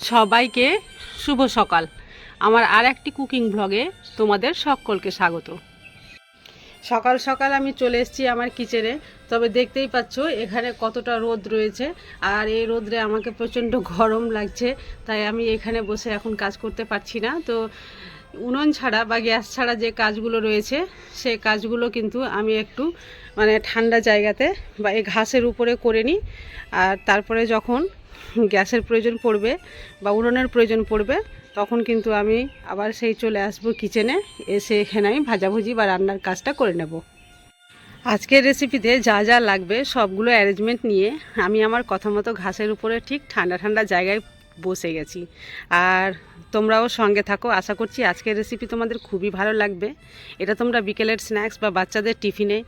সবাইকে শুভ সকাল। আমার আর একটি কুকিং ব্লগে তোমাদের সকলকে স্বাগত। সকাল সকাল আমি চলে এসেছি আমার কিচেনে, তবে দেখতেই পাচ্ছ এখানে কতটা রোদ রয়েছে, আর এই রোদরে আমাকে প্রচণ্ড গরম লাগছে, তাই আমি এখানে বসে এখন কাজ করতে পারছি না। তো উনুন ছাড়া বা গ্যাস ছাড়া যে কাজগুলো রয়েছে সেই কাজগুলো কিন্তু আমি একটু মানে ঠান্ডা জায়গাতে বা এই ঘাসের উপরে করে নিই। আর তারপরে যখন গ্যাসের প্রয়োজন পড়বে বা উনুনের প্রয়োজন পড়বে, তখন কিন্তু আমি আবার সেই চলে আসব কিচেনে এসে এখানে আমি ভাজাভুজি বা রান্নার কাজটা করে নেব। আজকের রেসিপিতে যা যা লাগবে সবগুলো অ্যারেঞ্জমেন্ট নিয়ে আমি আমার কথা মতো ঘাসের উপরে ঠিক ঠান্ডা ঠান্ডা জায়গায় বসে গেছি। আর তোমরাও সঙ্গে থাকো, আশা করছি আজকের রেসিপি তোমাদের খুবই ভালো লাগবে। এটা তোমরা বিকেলের স্ন্যাক্স বা বাচ্চাদের টিফিনে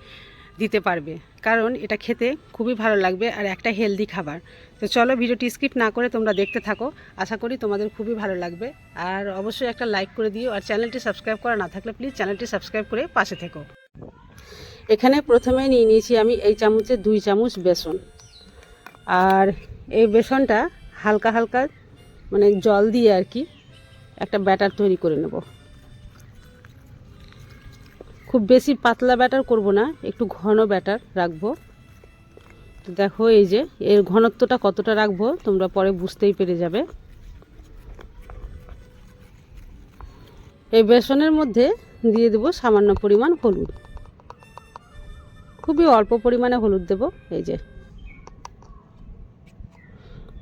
দিতে পারবে। কারণ এটা খেতে খুবই ভালো লাগবে আর একটা হেলদি খাবার। তো চলো ভিডিওটি স্কিপ না করে তোমরা দেখতে থাকো। আশা করি তোমাদের খুবই ভালো লাগবে। আর অবশ্যই একটা লাইক করে দিও আর চ্যানেলটি সাবস্ক্রাইব করা না থাকলে প্লিজ চ্যানেলটি সাবস্ক্রাইব করে পাশে থেকো। এখানে প্রথমে নিয়ে নিয়েছি আমি এই চামচে দুই চামচ বেসন। আর এই বেসনটা হালকা হালকা মানে জল দিয়ে আর কি একটা ব্যাটার তৈরি করে নেব। খুব বেশি পাতলা ব্যাটার করব না, একটু ঘন ব্যাটার রাখব। তো দেখো এই যে, এর ঘনত্বটা কতটা রাখব, তোমরা পরে বুঝতেই পেরে যাবে। এই বেসনের মধ্যে দিয়ে দেবো সামান্য পরিমাণ হলুদ। খুবই অল্প পরিমাণে হলুদ দেব, এই যে।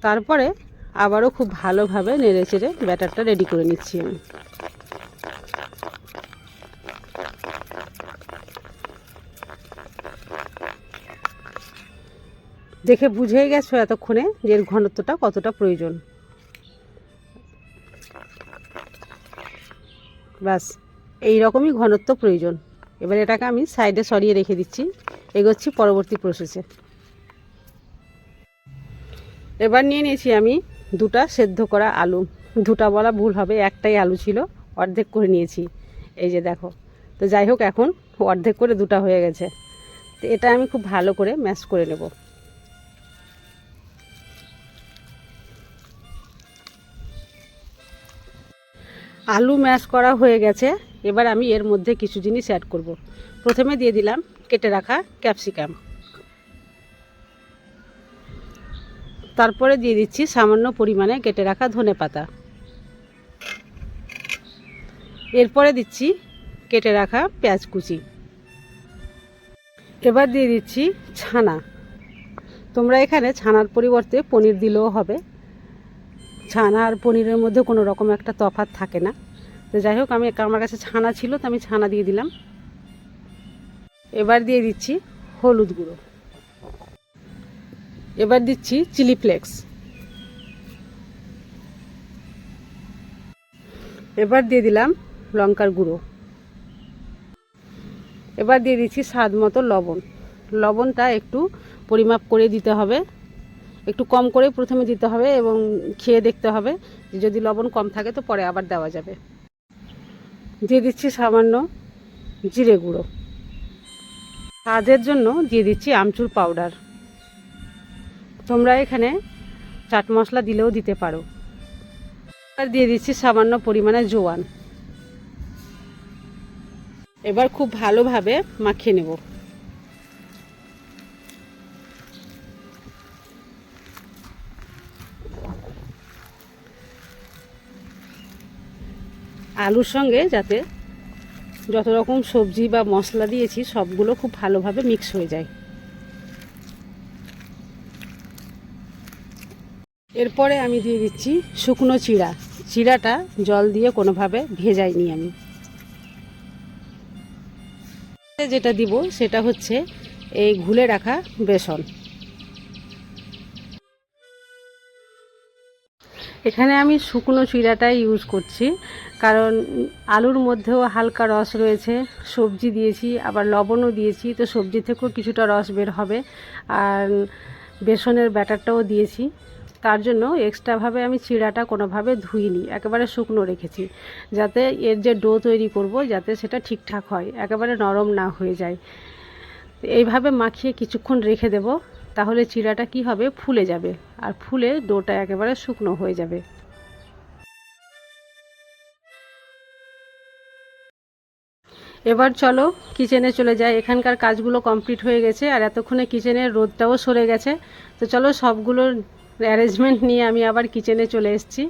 তারপরে আবারও খুব ভালোভাবে নেড়ে চেড়ে ব্যাটারটা রেডি করে নিচ্ছি আমি। দেখে বুঝেই গেছো এতক্ষণে যে এর ঘনত্বটা কতটা প্রয়োজন। ব্যাস এই রকমই ঘনত্ব প্রয়োজন। এবার এটাকে আমি সাইডে সরিয়ে রেখে দিচ্ছি, এগোচ্ছি পরবর্তী প্রসেসে এবার নিয়ে নিয়েছি আমি দুটা সেদ্ধ করা আলু। দুটা বলা ভুল হবে, একটাই আলু ছিল, অর্ধেক করে নিয়েছি। এই যে দেখো, তো যাই হোক, এখন অর্ধেক করে দুটা হয়ে গেছে। তো এটা আমি খুব ভালো করে ম্যাশ করে নেব। আলু ম্যাশ করা হয়ে গেছে। এবার আমি এর মধ্যে কিছু জিনিস অ্যাড করব। প্রথমে দিয়ে দিলাম কেটে রাখা ক্যাপসিকাম তারপরে দিয়ে দিচ্ছি সামান্য পরিমাণে কেটে রাখা ধনে পাতা। এরপরে দিচ্ছি কেটে রাখা পেঁয়াজ কুচি। এবার দিয়ে দিচ্ছি ছানা। তোমরা এখানে ছানার পরিবর্তে পনির দিলেও হবে। ছানা আর পনিরের মধ্যে কোনো রকম একটা তফাৎ থাকে না। তো যাই হোক, আমি আমার কাছে ছানা ছিল, তো আমি ছানা দিয়ে দিলাম। এবার দিয়ে দিচ্ছি হলুদ গুঁড়ো। এবার দিচ্ছি চিলি ফ্লেক্স। এবার দিয়ে দিলাম লঙ্কার গুঁড়ো। এবার দিয়ে দিচ্ছি স্বাদ মতো লবণ। লবণটা একটু পরিমাপ করে দিতে হবে। একটু কম করে প্রথমে দিতে হবে এবং খেয়ে দেখতে হবে। যদি লবণ কম থাকে তো পরে আবার দেওয়া যাবে। দিয়ে দিচ্ছি সামান্য জিরে গুঁড়ো। স্বাদের জন্য দিয়ে দিচ্ছি আমচুর পাউডার। তোমরা এখানে চাট মশলা দিলেও দিতে পারো। আর দিয়ে দিচ্ছি সামান্য পরিমাণে জোয়ান। এবার খুব ভালোভাবে মাখিয়ে নেব। আলুর সঙ্গে যাতে যত রকম সবজি বা মশলা দিয়েছি, সবগুলো খুব ভালোভাবে মিক্স হয়ে যায়। এরপরে আমি দিয়ে দিচ্ছি শুকনো চিড়া। চিড়াটা জল দিয়ে কোনোভাবে ভেজাইনি আমি। যেটা দিব, সেটা হচ্ছে এই ঘুলে রাখা বেসন। এখানে আমি শুকনো চিড়াটাই ইউজ করছি। কারণ আলুর মধ্যেও হালকা রস রয়েছে। সবজি দিয়েছি, আবার লবণও দিয়েছি। তো সবজি থেকেও কিছুটা রস বের হবে। আর বেসনের ব্যাটারটাও দিয়েছি। তার জন্য এক্সট্রাভাবে আমি চিড়াটা কোনোভাবে ধুইনি। একেবারে শুকনো রেখেছি। যাতে এর যে ডো তৈরি করব, যাতে সেটা ঠিকঠাক হয়। একেবারে নরম না হয়ে যায়। এইভাবে মাখিয়ে কিছুক্ষণ রেখে দেব। তাহলে চিরাটা কি হবে? ফুলে যাবে। আর ফুলে ডোটা একেবারে শুকনো হয়ে যাবে। এবার চলো কিচেনে চলে যাই। এখানকার কাজগুলো কমপ্লিট হয়ে গেছে আর এতক্ষণে কিচেনের রোদটাও সরে গেছে। তো চলো সবগুলো অ্যারেঞ্জমেন্ট নিয়ে আমি আবার কিচেনে চলে এসেছি।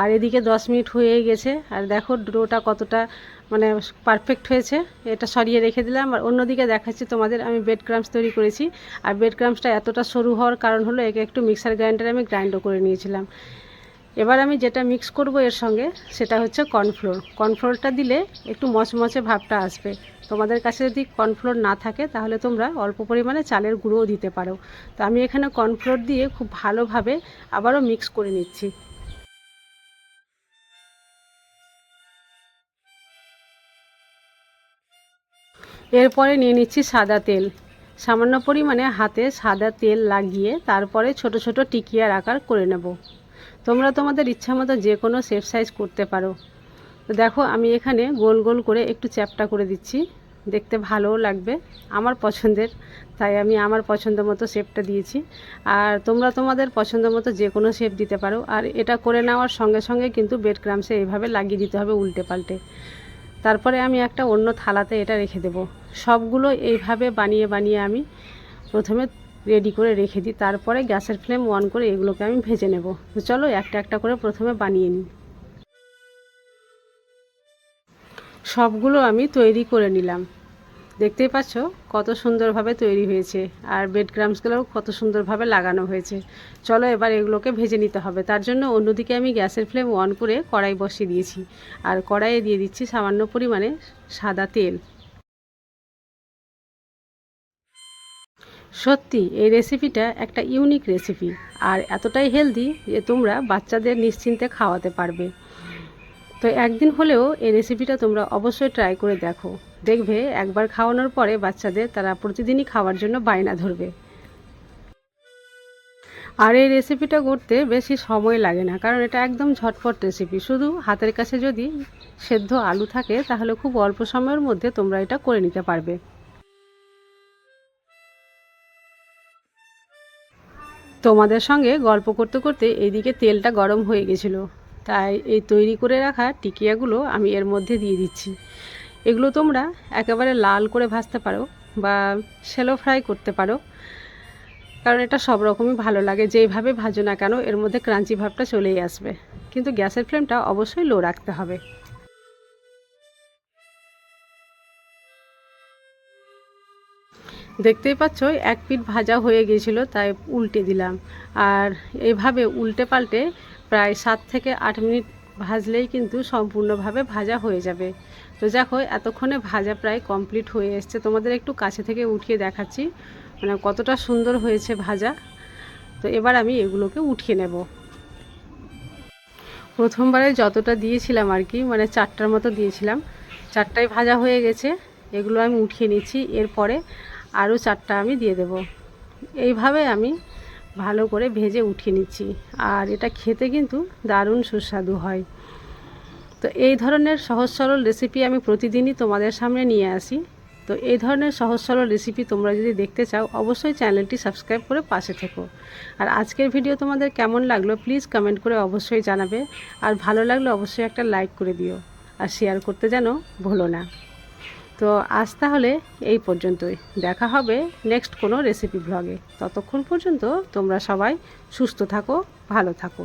আর এদিকে দশ মিনিট হয়ে গেছে। আর দেখো ডোটা কতটা মানে পারফেক্ট হয়েছে। এটা সরিয়ে রেখে দিলাম। আর অন্যদিকে দেখাচ্ছি তোমাদের, আমি বেড ক্রামস তৈরি করেছি। আর বেড ক্রামসটা এতটা সরু হওয়ার কারণ হলো, একে একটু মিক্সার গ্রাইন্ডারে আমি গ্রাইন্ডও করে নিয়েছিলাম। এবার আমি যেটা মিক্স করব এর সঙ্গে, সেটা হচ্ছে কর্নফ্লোর কর্নফ্লোরটা দিলে একটু মচমচে ভাবটা আসবে। তোমাদের কাছে যদি কর্নফ্লোর না থাকে, তাহলে তোমরা অল্প পরিমাণে চালের গুঁড়োও দিতে পারো। তো আমি এখানে কর্নফ্লোর দিয়ে খুব ভালোভাবে আবারও মিক্স করে নিচ্ছি। এরপরে নিয়ে নিচ্ছি সাদা তেল। সামান্য পরিমাণে হাতে সাদা তেল লাগিয়ে তারপরে ছোট ছোট টিকিয়ার আকার করে নেব। তোমরা তোমাদের ইচ্ছা মতো যে কোনো শেপ সাইজ করতে পারো। তো দেখো, আমি এখানে গোল গোল করে একটু চ্যাপটা করে দিচ্ছি। দেখতে ভালোও লাগবে, আমার পছন্দের। তাই আমি আমার পছন্দ মতো শেপটা দিয়েছি। আর তোমরা তোমাদের পছন্দ মতো যে কোনো শেপ দিতে পারো। আর এটা করে নেওয়ার সঙ্গে সঙ্গে কিন্তু বেড ক্রামসে এইভাবে লাগিয়ে দিতে হবে উল্টে পাল্টে। তারপরে আমি একটা অন্য থালাতে এটা রেখে দেব। সবগুলো এইভাবে বানিয়ে বানিয়ে আমি প্রথমে রেডি করে রেখে দিই, তারপরে গ্যাসের ফ্লেম অন করে এগুলোকে আমি ভেজে নেব। তো চলো একটা একটা করে প্রথমে বানিয়ে নিই। সবগুলো আমি তৈরি করে নিলাম। দেখতেই পাচ্ছ কত সুন্দরভাবে তৈরি হয়েছে। আর বেড গ্রামসগুলোও কত সুন্দরভাবে লাগানো হয়েছে। চলো এবার এগুলোকে ভেজে নিতে হবে। তার জন্য অন্যদিকে আমি গ্যাসের ফ্লেম অন করে কড়াই বসিয়ে দিয়েছি। আর কড়াইয়ে দিয়ে দিচ্ছি সামান্য পরিমাণে সাদা তেল। সত্যি, এই রেসিপিটা একটা ইউনিক রেসিপি আর এতটাই হেলদি যে তোমরা বাচ্চাদের নিশ্চিন্তে খাওয়াতে পারবে। তো একদিন হলেও এই রেসিপিটা তোমরা অবশ্যই ট্রাই করে দেখো। দেখবে একবার খাওয়ানোর পরে বাচ্চাদের তারা প্রতিদিনই খাওয়ার জন্য বায়না ধরবে। আর এই রেসিপিটা করতে বেশি সময় লাগে না, কারণ এটা একদম ঝটপট রেসিপি শুধু হাতের কাছে যদি সেদ্ধ আলু থাকে, তাহলে খুব অল্প সময়ের মধ্যে তোমরা এটা করে নিতে পারবে। তোমাদের সঙ্গে গল্প করতে করতে এইদিকে তেলটা গরম হয়ে গেছিল। তাই এই তৈরি করে রাখা টিকিয়াগুলো আমি এর মধ্যে দিয়ে দিচ্ছি। এগুলো তোমরা একেবারে লাল করে ভাজতে পারো বা শ্যালো ফ্রাই করতে পারো। কারণ এটা সব রকমই ভালো লাগে, যেইভাবে ভাজো না কেন এর মধ্যে ক্রাঞ্চি ভাবটা চলেই আসবে। কিন্তু গ্যাসের ফ্লেমটা অবশ্যই লো রাখতে হবে। দেখতেই পাচ্ছ, এক পিঠ ভাজা হয়ে গিয়েছিল, তাই উল্টে দিলাম। আর এইভাবে উল্টে পাল্টে প্রায় সাত থেকে আট মিনিট ভাজলেই কিন্তু সম্পূর্ণভাবে ভাজা হয়ে যাবে। তো দেখো এতক্ষণে ভাজা প্রায় কমপ্লিট হয়ে এসছে। তোমাদের একটু কাছে থেকে উঠিয়ে দেখাচ্ছি। মানে কতটা সুন্দর হয়েছে ভাজা। তো এবার আমি এগুলোকে উঠিয়ে নেব। প্রথমবারে যতটা দিয়েছিলাম আর কি মানে চারটার মতো দিয়েছিলাম। চারটায় ভাজা হয়ে গেছে। এগুলো আমি উঠিয়ে নিচ্ছি। এরপরে আরও চারটা আমি দিয়ে দেব। এইভাবে আমি ভালো করে ভেজে উঠিয়ে নিচ্ছি। আর এটা খেতে কিন্তু দারুণ সুস্বাদু হয়। তো এই ধরনের সহজ সরল রেসিপি আমি প্রতিদিনই তোমাদের সামনে নিয়ে আসি। তো এই ধরনের সহজ সরল রেসিপি তোমরা যদি দেখতে চাও, অবশ্যই চ্যানেলটি সাবস্ক্রাইব করে পাশে থেকো। আর আজকের ভিডিও তোমাদের কেমন লাগল প্লিজ কমেন্ট করে অবশ্যই জানাবে। আর ভালো লাগলে অবশ্যই একটা লাইক করে দিও। আর শেয়ার করতে যেন ভুলো না। তো আজ তাহলে এই পর্যন্তই। দেখা হবে নেক্সট কোনো রেসিপি ব্লগে ততক্ষণ পর্যন্ত তোমরা সবাই সুস্থ থাকো, ভালো থাকো।